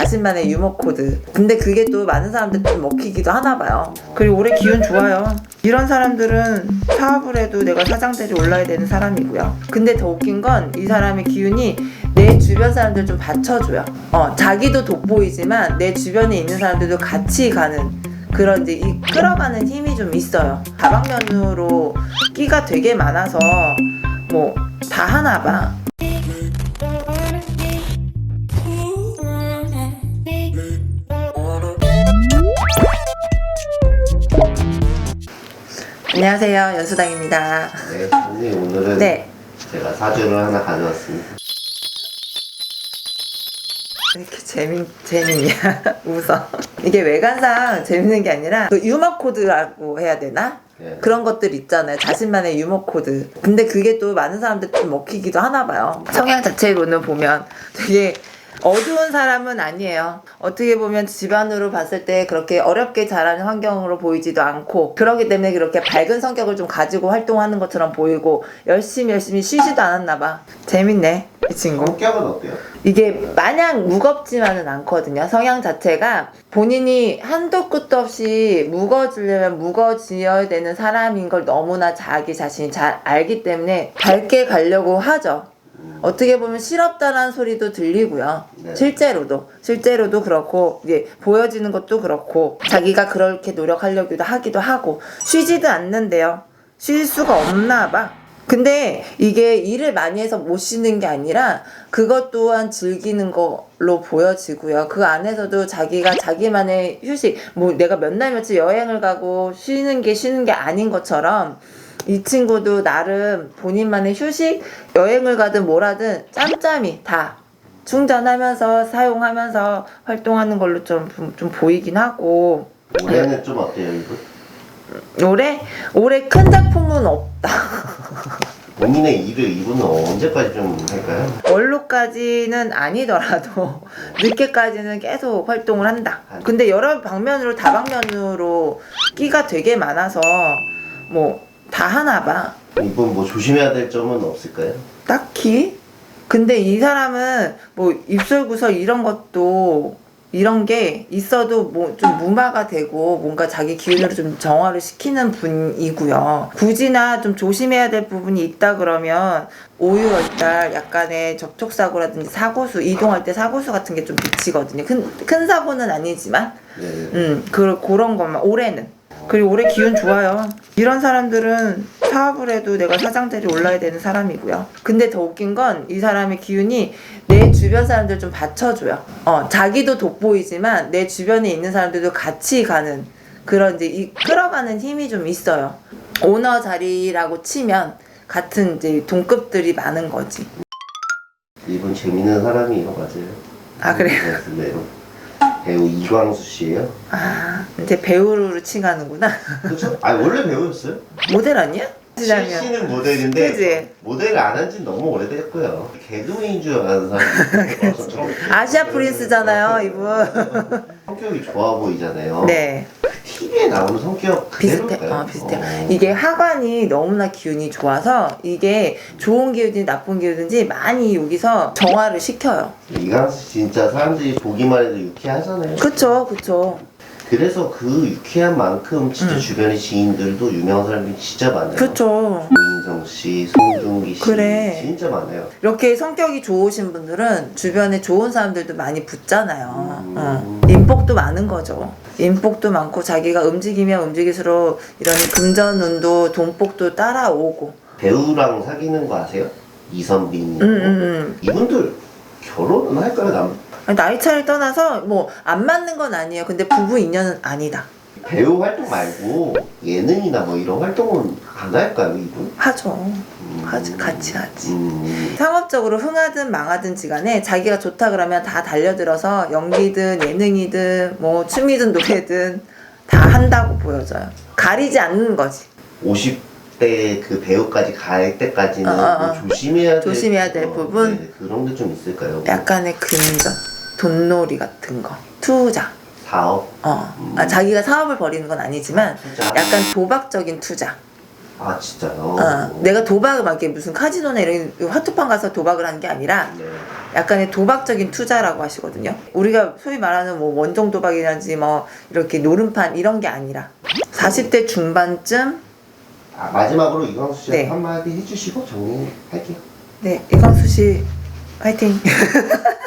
자신만의 유머 코드. 근데 그게 또 많은 사람들 좀 먹히기도 하나 봐요. 그리고 올해 기운 좋아요. 이런 사람들은 사업을 해도 내가 사장들이 올라야 되는 사람이고요. 근데 더 웃긴 건 이 사람의 기운이 내 주변 사람들 좀 받쳐줘요. 어, 자기도 돋보이지만 내 주변에 있는 사람들도 같이 가는 그런 이제 이 끌어가는 힘이 좀 있어요. 다방면으로 끼가 되게 많아서 뭐 다 하나 봐. 안녕하세요. 연수당입니다. 네, 선생님 오늘은 네. 제가 사주를 하나 가져왔습니다. 왜 이렇게 재밌, 재밌냐? 웃어. 이게 외관상 재밌는 게 아니라 그 유머 코드라고 해야 되나? 네. 그런 것들 있잖아요. 자신만의 유머 코드. 근데 그게 또 많은 사람들 좀 먹히기도 하나 봐요. 성향 자체로는 보면 되게 어두운 사람은 아니에요. 어떻게 보면 집안으로 봤을 때 그렇게 어렵게 자라는 환경으로 보이지도 않고 그렇기 때문에 그렇게 밝은 성격을 좀 가지고 활동하는 것처럼 보이고 열심히 열심히 쉬지도 않았나 봐. 재밌네. 이 친구. 성격은 어때요? 이게 마냥 무겁지만은 않거든요. 성향 자체가 본인이 한도 끝도 없이 무거워지려면 무거워져야 되는 사람인 걸 너무나 자기 자신이 잘 알기 때문에 밝게 가려고 하죠. 어떻게 보면 실없다라는 소리도 들리고요. 네. 실제로도 실제로도 그렇고 이게 보여지는 것도 그렇고 자기가 그렇게 노력하려기도 하기도 하고 쉬지도 않는데요. 쉴 수가 없나 봐. 근데 이게 일을 많이 해서 못 쉬는 게 아니라 그것 또한 즐기는 걸로 보여지고요. 그 안에서도 자기가 자기만의 휴식, 뭐 내가 몇 날 며칠 여행을 가고 쉬는 게 쉬는 게 아닌 것처럼 이 친구도 나름 본인만의 휴식, 여행을 가든 뭐라든 짬짬이 다 충전하면서 사용하면서 활동하는 걸로 좀, 좀 보이긴 하고 올해는 좀 어때요, 이분? 올해 올해 큰 작품은 없다. 본인의 일을 이분은 언제까지 좀 할까요? 원로까지는 아니더라도 늦게까지는 계속 활동을 한다. 근데 여러 방면으로 다방면으로 끼가 되게 많아서 뭐 다 하나 봐. 이분 뭐 조심해야 될 점은 없을까요? 딱히. 근데 이 사람은 뭐 입술 구설 이런 것도 이런 게 있어도 뭐 좀 무마가 되고 뭔가 자기 기운으로 좀 정화를 시키는 분이고요. 굳이나 좀 조심해야 될 부분이 있다 그러면 오유월달 약간의 접촉사고라든지 사고수 이동할 때 사고수 같은 게좀 미치거든요. 큰, 큰 사고는 아니지만 네. 음, 그, 그런 것만, 올해는. 그리고 올해 기운 좋아요. 이런 사람들은 사업을 해도 내가 사장들이 올라야 되는 사람이고요. 근데 더 웃긴 건 이 사람의 기운이 내 주변 사람들 좀 받쳐줘요. 어, 자기도 돋보이지만 내 주변에 있는 사람들도 같이 가는 그런 이제 이 끌어가는 힘이 좀 있어요. 오너 자리라고 치면 같은 이제 동급들이 많은 거지. 이분 재밌는 사람이에요, 맞아요. 아, 그래요? 네. 배우 이광수 씨예요. 아, 이제 배우로 칭하는구나. 그렇죠? 아 원래 배우였어요? 모델 아니야? 실시는 모델인데 그지? 모델을 안 한 지 너무 오래됐고요. 개그맨인 줄 아는 사람이 아시아 프린스잖아요, 이분. 성격이 좋아 보이잖아요. 네. TV에 나오는 성격 비슷해. 그대로일까요? 어, 비슷해. 어. 이게 하관이 너무나 기운이 좋아서 이게 좋은 기운인지 나쁜 기운인지 많이 여기서 정화를 시켜요. 이강수 씨 진짜 사람들이 보기만 해도 유쾌하잖아요. 그쵸, 그쵸. 그래서 그 유쾌한 만큼 진짜 음. 주변의 지인들도 유명한 사람들이 진짜 많아요. 그쵸. 고인성 씨, 송중기 씨 그래. 진짜 많아요. 이렇게 성격이 좋으신 분들은 주변에 좋은 사람들도 많이 붙잖아요. 음. 어. 인복도 많은 거죠. 인복도 많고 자기가 움직이면 움직일수록 이런 금전운도 돈복도 따라오고. 배우랑 사귀는 거 아세요? 이선빈. 음, 음, 음. 이분들 결혼은 할까요? 남 아니, 나이 차를 떠나서 뭐 안 맞는 건 아니에요. 근데 부부 인연은 아니다. 배우 활동 말고 예능이나 뭐 이런 활동은 안 할까요, 이분? 하죠. 음. 하지, 같이 하지. 음. 상업적으로 흥하든 망하든지 간에 자기가 좋다 그러면 다 달려들어서 연기든 예능이든 뭐 춤이든 노래든 다 한다고 보여져요. 가리지 않는 거지. 50대 그 배우까지 갈 때까지는 어, 어, 어. 뭐 조심해야 될 조심해야 될 부분, 부분? 네, 그런 게 좀 있을까요? 약간의 근전, 돈놀이 같은 거, 투자. 사업? 어. 아, 자기가 사업을 벌이는 건 아니지만 투자? 약간 도박적인 투자. 아 진짜요? 어. 내가 도박을 막 이렇게 무슨 카지노나 이런 화투판 가서 도박을 하는 게 아니라 네. 약간의 도박적인 투자라고 하시거든요. 우리가 소위 말하는 뭐 원정 도박이라든지 뭐 이렇게 노름판 이런 게 아니라 40대 중반쯤 아, 마지막으로 이광수 씨한테 네. 한마디 해주시고 정리할게요. 네 이광수 씨 화이팅.